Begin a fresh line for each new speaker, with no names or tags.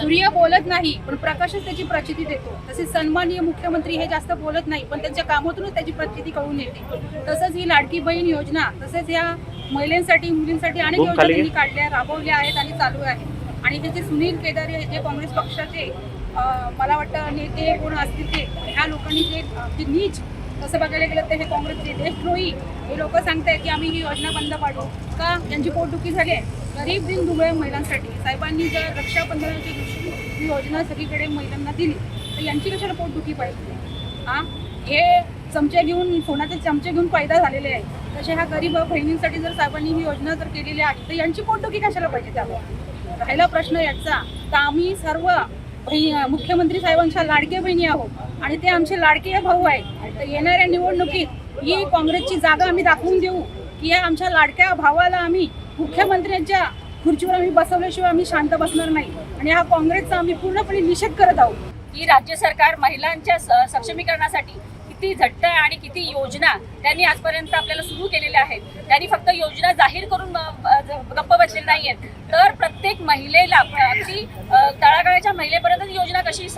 नाही पण प्रकाशच त्याची प्रचिती देतो. तसेच सन्माननीय मुख्यमंत्री हे जास्त बोलत नाही पण त्यांच्या कामातूनच त्याची प्रचिती कळून येते तसंच ही लाडकी बहीण योजना तसेच या महिलांसाठी मुलींसाठी अनेक योजना त्यांनी काढल्या राबवल्या आहेत आणि चालू आहेत. आणि हे जे सुनील केदार हे जे काँग्रेस पक्षाचे मला वाटतं नेते कोण असतील ते ह्या लोकांनी जे नीच तसं बघायला गेलं तर हे काँग्रेसचे देशद्रोही हे लोक सांगतायत की आम्ही ही योजना बंद पाडू. का? यांची पोटदुखी झाली आहे. गरीब दिन दुबळे महिलांसाठी. साहेबांनी जर रक्षाबंधनाच्या दिवशी ही योजना सगळीकडे महिलांना दिली तर यांची कशाला पोटदुखी पाहिजे? हा हे चमचे घेऊन सोन्याचे चमचे घेऊन पैदा झालेले आहे तसे ह्या गरीब बहिणींसाठी जर साहेबांनी ही योजना जर केलेली आहे तर यांची पोटदुखी कशाला पाहिजे त्यावर? राहिला प्रश्न याचा. तर आम्ही सर्व मुख्यमंत्री साहेबांच्या लाडके बहिणी आहोत आणि ते आमचे लाडके भाऊ आहेत. तर येणाऱ्या निवडणुकीत ही काँग्रेसची जागा आम्ही दाखवून देऊ की या आमच्या लाडक्या भावाला आम्ही मुख्यमंत्र्यांच्या खुर्चीवर आम्ही बसवल्याशिवाय आम्ही शांत बसणार नाही. आणि हा काँग्रेसचा आम्ही पूर्णपणे निषेध करत आहोत.
की राज्य सरकार महिलांच्या सक्षमीकरणासाठी किती झट्ट आणि किती योजना त्यांनी आजपर्यंत आपल्याला सुरू केलेल्या आहेत. त्यांनी फक्त योजना जाहीर करून गप्प बसले नाही आहेत तर प्रत्येक महिलेला अगदी अ, तळागाळाच्या महिलेपर्यंत योजना कशी